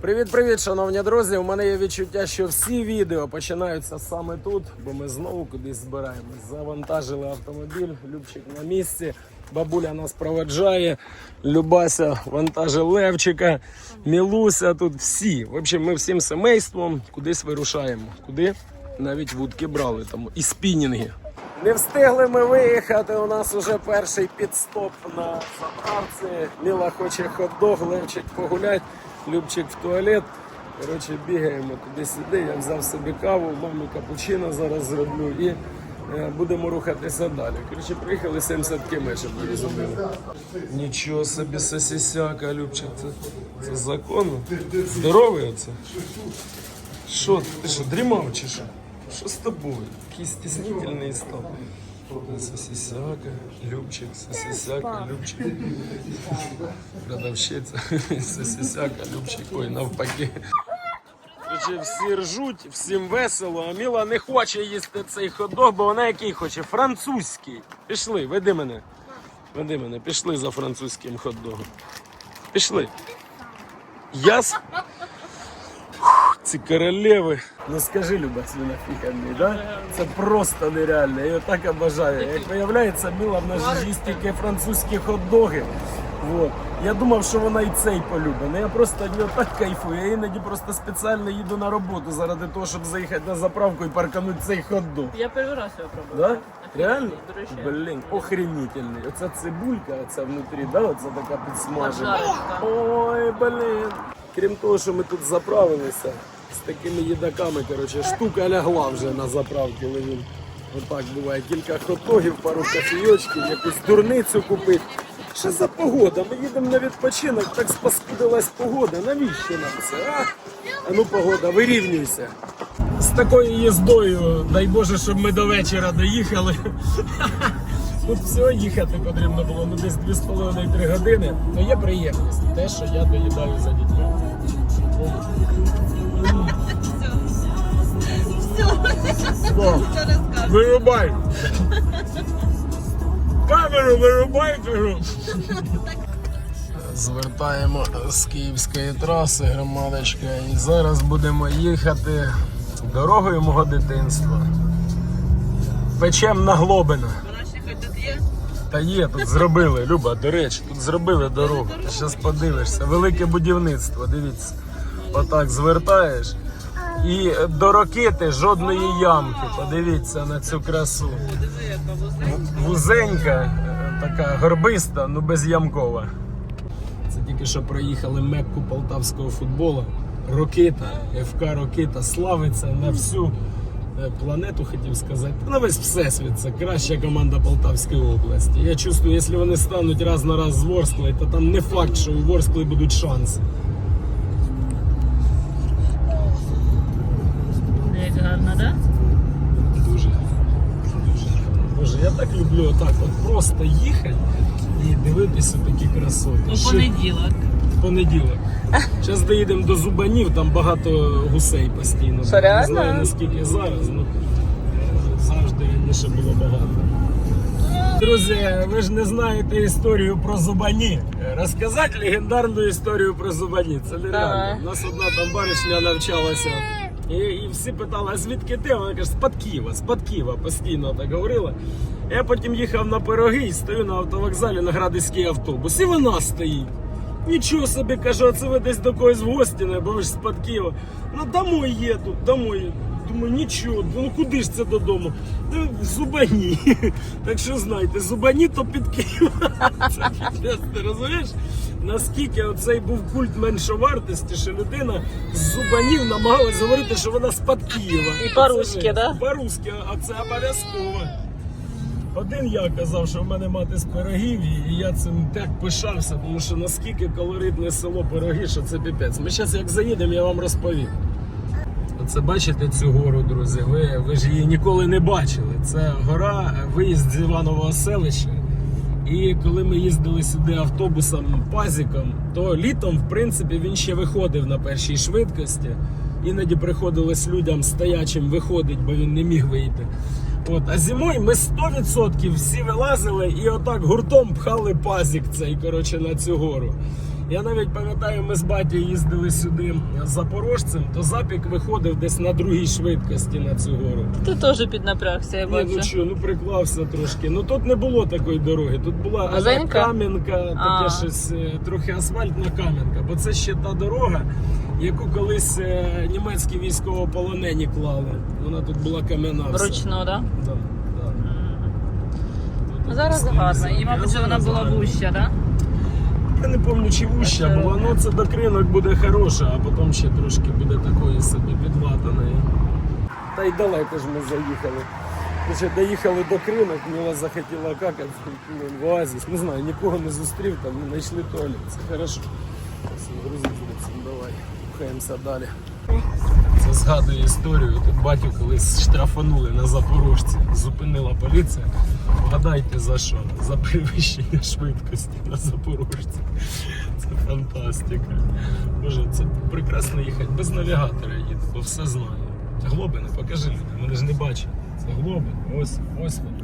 Привіт-привіт, шановні друзі! У мене є відчуття, що всі відео починаються саме тут, бо ми знову кудись збираємось. Завантажили автомобіль, Любчик на місці. Бабуля нас проведжає, Любася вантажить Левчика, Мілуся, тут всі. В общем, ми всім семейством кудись вирушаємо. Куди? Навіть вудки брали там і спінінги. Не встигли ми виїхати. У нас уже перший підстоп на заправці. Міла хоче хот-дог, Левчик погулять, Любчик в туалет. Коротше, бігаємо туди-сюди. Я взяв собі каву, мамі капучино зараз зроблю і е, будемо рухатися далі. Коротше, приїхали 70 км, щоб ви розуміли. Нічого собі сосісяка, Любчик, це, це законно. Здоровий оце? Що, ти що, дрімав чи що? Що з тобою? Який стіснительний став. Сосисяка, Любчик, сосисяка, Любчик. Продавщиця, сосисяка, Любчик, ой, навпаки. Всі ржуть, всім весело, а Міла не хоче їсти цей ходок, бо вона який хоче? Французький. Пішли, веди мене. Веди мене, пішли за французьким хот-догом. Пішли. Яс. Ці королеви. Ну скажи, Люба, свинофіханий, да? Це просто нереально. Я його так обожаю. Як виявляється, Міла в нас їсть тільки французькі хот-доги. Вот. Я думав, що вона і цей полюбить. Ну я просто від нього так кайфую. Я іноді просто спеціально їду на роботу заради того, щоб заїхати на заправку і парканути цей хот-дог. Я перший раз його пробувала. Да? Реально? Блін, охренительний. Оця цибулька, оця внутрі, да? оця така підсмажена. Ой, блін. Крім того, що ми тут заправилися з такими їдаками, коротше, штука лягла вже на заправці Левін. Отак буває. Кілька хот-догів, пару кофійочків, якусь дурницю купити. Що за погода? Ми їдемо на відпочинок, так спаскудилась погода. Навіщо нам це? А? а ну погода, вирівнюйся. З такою їздою, дай Боже, щоб ми до вечора доїхали. Тут всього їхати потрібно було ну, десь 2,5-3 години. Ну є приємність. Те, що я доїдаю за дітьми. Вирубай! Камеру вирубай, кажу! Звертаємо з київської траси, громадочка, і зараз будемо їхати дорогою мого дитинства. Печем на Глобина. Тут є. Та є, тут зробили, Люба, до речі, тут зробили дорогу. Ти зараз подивишся. Велике будівництво, дивіться. Отак звертаєш. І до ракети жодної ямки. Подивіться на цю красу. Вузенька. Е, така горбиста, ну безямкова. Це тільки що проїхали Мекку полтавського футболу. Рокита, ФК Рокита славиться на всю планету, хотів сказати. На весь всесвіт. Це краща команда Полтавської області. Я чувствую, якщо вони стануть раз на раз з Ворсклою, то там не факт, що у Ворскли будуть шанси. Як гарно, да? Дуже. Дуже. Боже, я так люблю отак от просто їхати і дивитися такі красоти. У Ще- понеділок. Понеділок. Зараз доїдемо до Зубанів, там багато гусей постійно. Що, Не знаю наскільки зараз, ну е, завжди раніше було багато. Друзі, ви ж не знаєте історію про Зубані. Розказати легендарну історію про Зубані. Це нереально. У нас одна там баришня навчалася. І, і всі питали, а звідки ти? Вона каже, з-пад Києва, з-пад Києва постійно так говорила. Я потім їхав на пироги і стою на автовокзалі на градиський автобус. І вона стоїть. Нічого собі каже, а це ви десь до когось в гості, не бо ви ж з-пад Києва. Ну домой їду, домой. Думаю, нічого, ну куди ж це додому? Ну, Зубані. Так що знайте, Зубані то під Києвом. Це ти розумієш? Наскільки оцей був культ меншовартості, що людина з зубанів намагалась говорити, що вона з-пад Києва. І по-руськи, Це, да? По-руськи, а це обов'язково. Один я казав, що в мене мати з пирогів, і я цим так пишався, тому що наскільки колоритне село пироги, що це піпець. Ми зараз як заїдемо, я вам розповім. Оце бачите цю гору, друзі. Ви, ви ж її ніколи не бачили. Це гора, виїзд з Іванового селища. І коли ми їздили сюди автобусом пазіком, то літом, в принципі, він ще виходив на першій швидкості. Іноді приходилось людям стоячим виходить, бо він не міг вийти. От, а зимою ми 100% всі вилазили і отак гуртом пхали пазік цей коротше, на цю гору. Я навіть пам'ятаю, ми з баті їздили сюди з запорожцем, то запік виходив десь на другій швидкості на цю гору. Ти теж піднапрягся, я Ні, ну що, ну приклався трошки. Ну тут не було такої дороги. Тут була аля кам'янка, таке щось, е, трохи асфальтна кам'янка, бо це ще та дорога, яку колись е, німецькі військовополонені клали. Вона тут була кам'яна. Вручну, так? Да, да. Тут Зараз такі гарно. стилі І, мабуть, вона була вуща, так? Я не пам'ятаю, чи вуща була, робить. ну це до кринок буде хороша, а потім ще трошки буде такої собі підлатаної. Та й далеко ж ми заїхали. Короче, доїхали до кринок, Міла захотіла какати в оазіс. Не знаю, нікого не зустрів, там не знайшли туалет. Це хорошо. Грузить давай, рухаємося далі. Це згадує історію. Тут батю колись штрафанули на запорожці. Зупинила поліція. Вгадайте за що? За перевищення швидкості на запорожці. Це фантастика. Боже, це прекрасно їхати без навігатора їде, бо все знаю. Глобини, покажи людям, вони ж не бачать. Це глобин, ось, ось воно.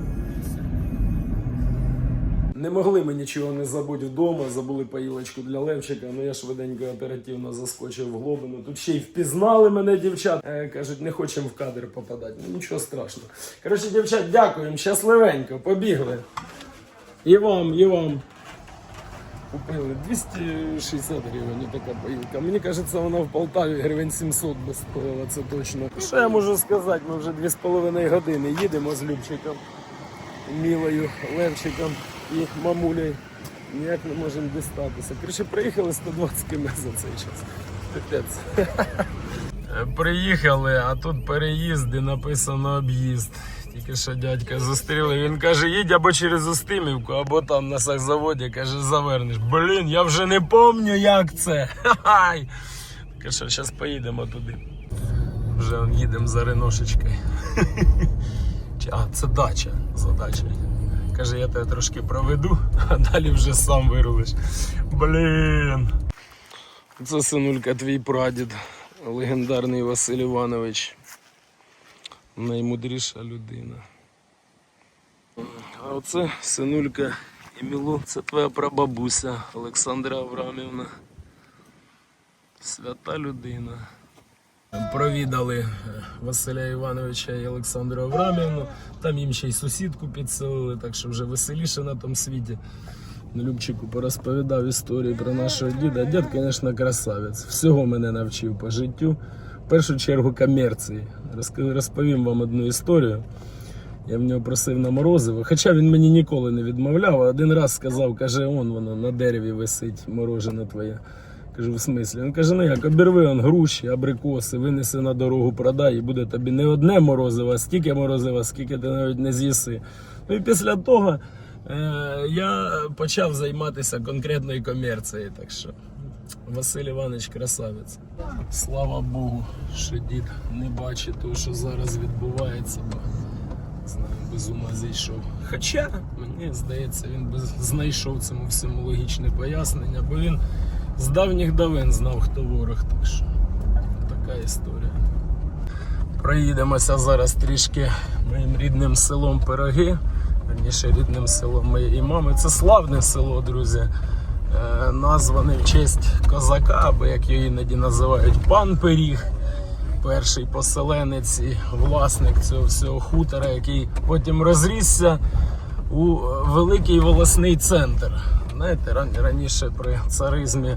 Не могли ми нічого не забути вдома, забули поїлочку для Левчика, ну я швиденько оперативно заскочив в глобину. Тут ще й впізнали мене дівчат. Е, кажуть, не хочемо в кадр попадати. Ну нічого страшного. Коротше, дівчат, дякуємо, щасливенько, побігли. І вам, і вам. Купили 260 гривень така поїлка. Мені кажеться, вона в Полтаві гривень 700 би стоїла, це точно. Що я можу сказати? Ми вже 2,5 години їдемо з Любчиком. Мілою, Левчиком і мамулею. Ніяк не можемо дістатися. Короче, приїхали 120 км за цей час. Пипець. Приїхали, а тут переїзди, написано об'їзд. Тільки що дядька зустріли. Він каже, їдь або через Устимівку, або там на сахзаводі, каже, завернеш. Блін, я вже не пам'ятаю, як це. Ха-хай. Так що зараз поїдемо туди. Вже їдемо за Реношечкою. А, це дача. За дачею. Каже, я тебе трошки проведу, а далі вже сам вирулиш. Блін. Це синулька твій прадід, легендарний Василь Іванович. Наймудріша людина. А оце синулька Емілу, це твоя прабабуся Олександра Аврамівна. Свята людина. Провідали е, Василя Івановича і Олександру Аврамівну. Там їм ще й сусідку підселили, так що вже веселіше на тому світі. Любчику порозповідав історії про нашого діда. Дід, звісно, красавець. Всього мене навчив по життю. В першу чергу комерції. Розповім вам одну історію. Я в нього просив на морозиво, хоча він мені ніколи не відмовляв, а один раз сказав, каже, он воно на дереві висить морожене твоє. Кажу, в смислі? Він каже, ну як, обірви он груші, абрикоси, винеси на дорогу, продай, і буде тобі не одне морозиво, а стільки морозива, скільки ти навіть не з'їси. Ну і після того е, я почав займатися конкретною комерцією. Так що Василь Іванович красавець. Слава Богу, що дід не бачить того, що зараз відбувається, бо без ума зійшов. Хоча, мені здається, він би знайшов цьому всьому логічне пояснення, бо він з давніх давен знав, хто ворог. Так що така історія. Проїдемося зараз трішки моїм рідним селом Пироги, верніше рідним селом моєї мами. Це славне село, друзі. Е, назване в честь козака, або як його іноді називають пан Пиріг. Перший поселенець і власник цього всього хутора, який потім розрісся у е, великий волосний центр. Знаєте, раніше при царизмі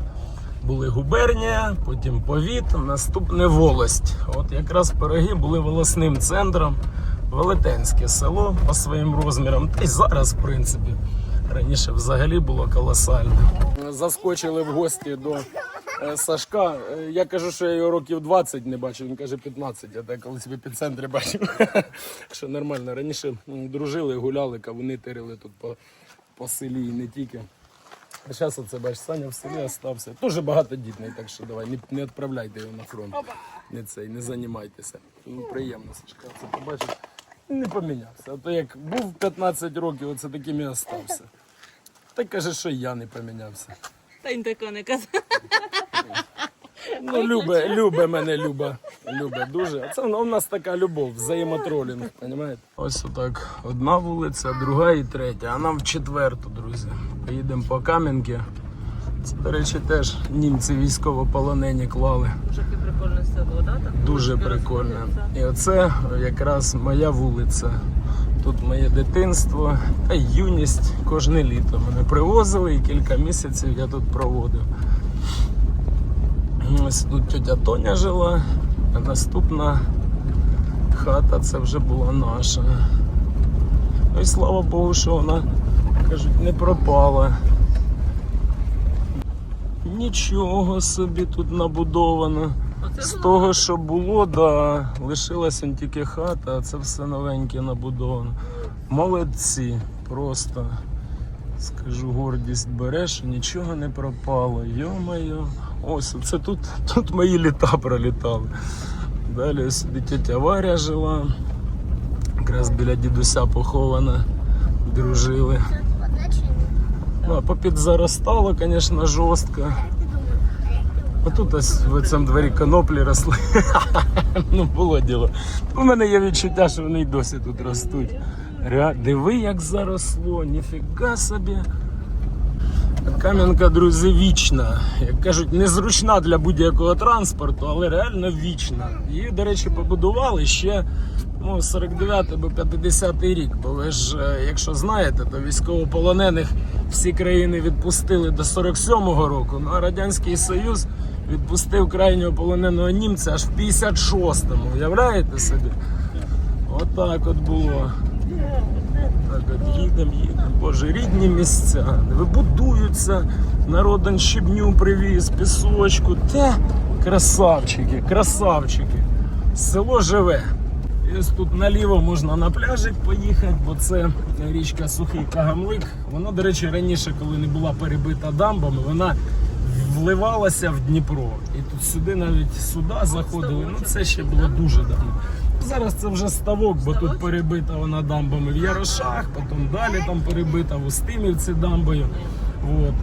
були губернія, потім повіт, наступне волость. От якраз пироги були волосним центром, велетенське село по своїм розмірам. Та й зараз, в принципі, раніше взагалі було колосальне. Заскочили в гості до е, Сашка. Е, Я кажу, що я його років 20 не бачив. Він каже 15. Я так колись в епіцентрі бачив. Що нормально. Раніше дружили, гуляли, кавуни тирили тут по, по селі і не тільки. А зараз оце бачиш, Саня в селі остався. Дуже багатодітний, так що давай, не, не відправляйте його на фронт. Не цей, не займайтеся. Ну, приємно, Сашка, це побачиш. Не помінявся. А то як був 15 років, оце таким і остався. Так каже, що я не помінявся. Та він тако не казав. Ну, любе, любе мене, любе. Любе дуже. А це у нас така любов, взаємотролінг, розумієте? Ось отак. Одна вулиця, друга і третя, а нам в четверту, друзі. Поїдемо по Кам'янки. Це, до речі, теж німці військовополонені клали. Дуже таке прикольне село, да? Так? Дуже розходиться. І оце якраз моя вулиця. Тут моє дитинство та юність кожне літо. Мене привозили і кілька місяців я тут проводив. Ось тут тетя Тоня жила, а наступна хата це вже була наша. Ну і слава Богу, що вона, кажуть, не пропала. Нічого собі тут набудовано. З того, що було, да, лишилась он тільки хата, а це все новеньке набудовано. Молодці, просто скажу, гордість бере, що нічого не пропало. Йо-моє. Ось це тут, тут мої літа пролітали. Далі сюди тетя Варя жила. Якраз біля дідуся похована, дружили. Ну, а попід заростало, звісно, жорстко. А тут ось в цьому дворі коноплі росли. ну, було діло. У мене є відчуття, що вони й досі тут ростуть. Диви, як заросло, ніфіга собі. Кам'янка, друзі, вічна. Як кажуть, незручна для будь-якого транспорту, але реально вічна. Її, до речі, побудували ще ну, 49 або 50 рік. Бо ви ж, е, якщо знаєте, то військовополонених всі країни відпустили до 47-го року. Ну а Радянський Союз відпустив крайнього полоненого німця аж в 56-му. Уявляєте собі? Отак от було. Їдемо, їдемо. Боже, рідні місця. Вибудуються. Народ он щебню привіз, пісочку. Те красавчики, красавчики. Село живе. І тут наліво можна на пляжик поїхати, бо це річка Сухий Кагамлик. Вона, до речі, раніше, коли не була перебита дамбами, вона вливалася в Дніпро. І тут сюди навіть суда заходили. Ну це ще було дуже давно. Зараз це вже ставок, бо тут перебита вона дамбами в Ярошах, потім далі там перебита в Устимівці дамбою. От.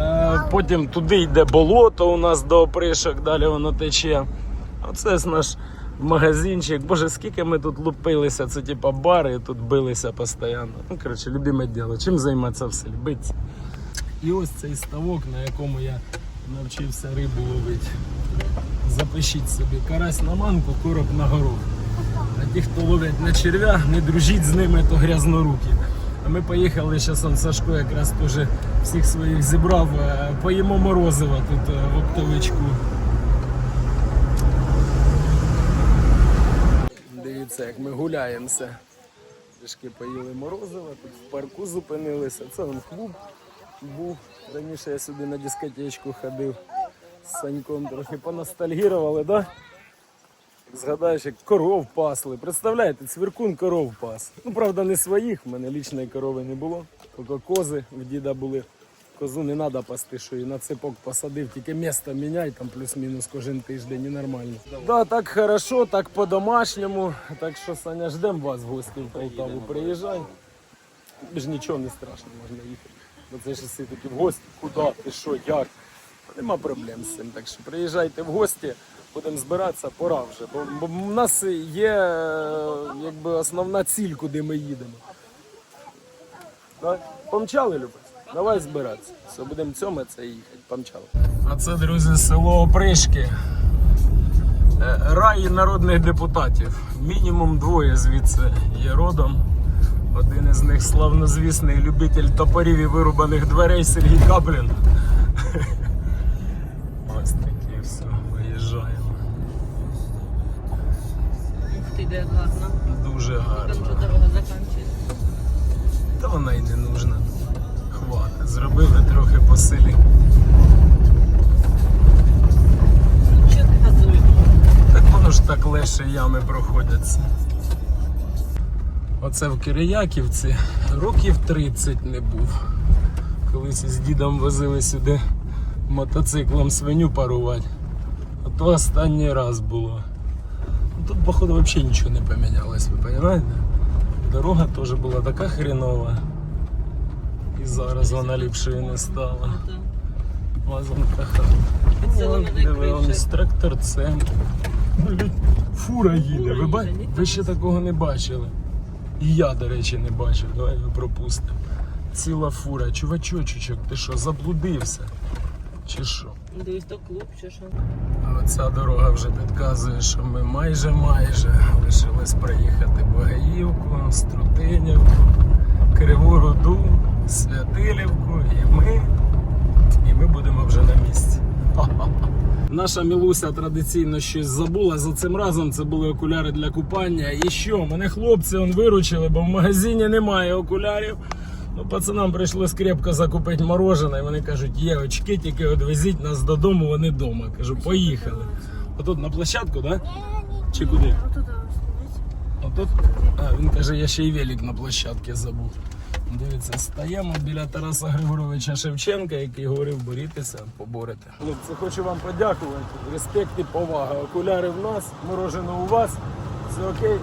Е, потім туди йде болото у нас до опришок, далі воно тече. Оце ж наш магазинчик. Боже, скільки ми тут лупилися, це типа бари, тут билися постійно. Ну, коротше, любиме діло. Чим займатися в селі? Биться. І ось цей ставок, на якому я навчився рибу ловити. Запишіть собі карась на манку, короб на горох. А ті, хто ловлять на червя, не дружіть з ними, то грязнорукі. А ми поїхали, зараз Сашко якраз теж всіх своїх зібрав, е, поїмо морозива тут е, в оптовичку. Дивіться, як ми гуляємося. Трішки поїли морозива, тут в парку зупинилися. Це он клуб був. Раніше я сюди на дискотечку ходив з Саньком, трохи поностальгірували, да? Згадаєш, як коров пасли. Представляєте, цвіркун коров пас. Ну, правда, не своїх, в мене лічної корови не було. Тільки кози в діда були. Козу не треба пасти, що і на цепок посадив, тільки місто міняй, там плюс-мінус кожен тиждень і нормально. Да, так хорошо, так по-домашньому. Так що, Саня, ждемо вас в гості в Полтаву. Приїжджай. Ж нічого не страшно, можна їхати. Бо це ж всі такі в гості, куди, ти що, як. Нема проблем з цим. Так що приїжджайте в гості, будемо збиратися, пора вже. Бо, бо в нас є е, якби основна ціль, куди ми їдемо. Помчали, Любець? Давай збиратися. Все, будемо цьоматися і їхати. Помчали. А це, друзі, село Опришки. Е, Рай народних депутатів. Мінімум двоє звідси є родом. Один із них славнозвісний любитель топорів і вирубаних дверей Сергій Каплін. Ось такі все, виїжджаємо. Ух ти, де гарно. Дуже Там гарно. що дорога закінчується. Та вона й не нужна. Хватить. Зробили трохи по селі. Що ти газуєш? Так воно ж так легше ями проходяться. Оце в Кирияківці років 30 не був. Колись із дідом возили сюди мотоциклом свиню парувати. А то останній раз було. Ну, Тут, походу, взагалі нічого не помінялось, ви розумієте? Дорога теж була така хренова. І зараз вона ліпшою не стала. Лазанка хата. З трактор-центр. Фура їде. Ви, ба... ви ще такого не бачили. І я, до речі, не бачив. Давай його пропустимо. Ціла фура. Чувачочок, ти що, заблудився? Чи що? Дивись, то клуб чи що? Оця дорога вже підказує, що ми майже майже лишилось проїхати Багаївку, Струтинівку, Криву Руду, Святилівку і ми. І ми будемо вже на місці. Наша Мілуся традиційно щось забула. За цим разом це були окуляри для купання. І що? Мене хлопці он виручили, бо в магазині немає окулярів. Ну, пацанам прийшлось крепко закупити морожене. І вони кажуть, є очки, тільки відвезіть нас додому, вони вдома. Кажу, поїхали. Отут на площадку, так? Да? Чи куди? Отут? А, він каже, я ще й велик на площадці забув. Дивіться, стаємо біля Тараса Григоровича Шевченка, який говорив, борітеся, поборете. Хлопці, хочу вам подякувати. Респект і повага. Окуляри в нас, морожене у вас. Все окей.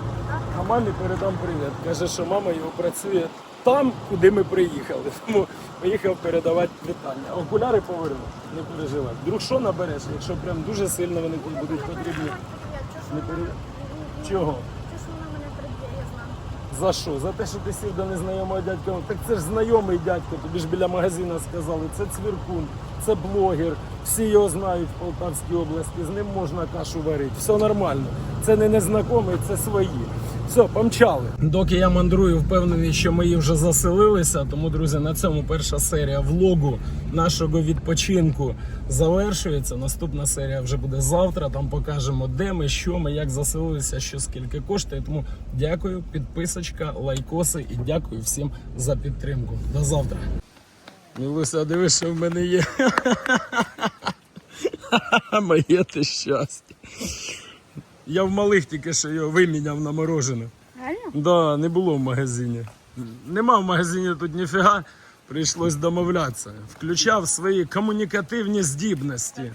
А мамі передам привіт. Каже, що мама його працює там, куди ми приїхали. Тому поїхав передавати вітання. Окуляри поверну, не переживай. Друг що набереш, якщо прям дуже сильно вони будуть потрібні. Не пере... Чого? За що? За те, що ти сів до незнайомого дядька. Так це ж знайомий дядько, тобі ж біля магазина сказали, це цвіркун, це блогер, всі його знають в Полтавській області, з ним можна кашу варити. Все нормально. Це не незнайомий, це свої. Все, помчали. Доки я мандрую, впевнений, що мої вже заселилися. Тому, друзі, на цьому перша серія влогу нашого відпочинку завершується. Наступна серія вже буде завтра. Там покажемо, де ми, що ми, як заселилися, що скільки коштує. Тому дякую, підписочка, лайкоси і дякую всім за підтримку. До завтра. Мілуся, дивись, що в мене є. Моє ти щастя. Я в малих тільки що його виміняв на морожене. Реально? Да, не було в магазині. Нема в магазині тут ніфіга. Прийшлось домовлятися. Включав свої комунікативні здібності.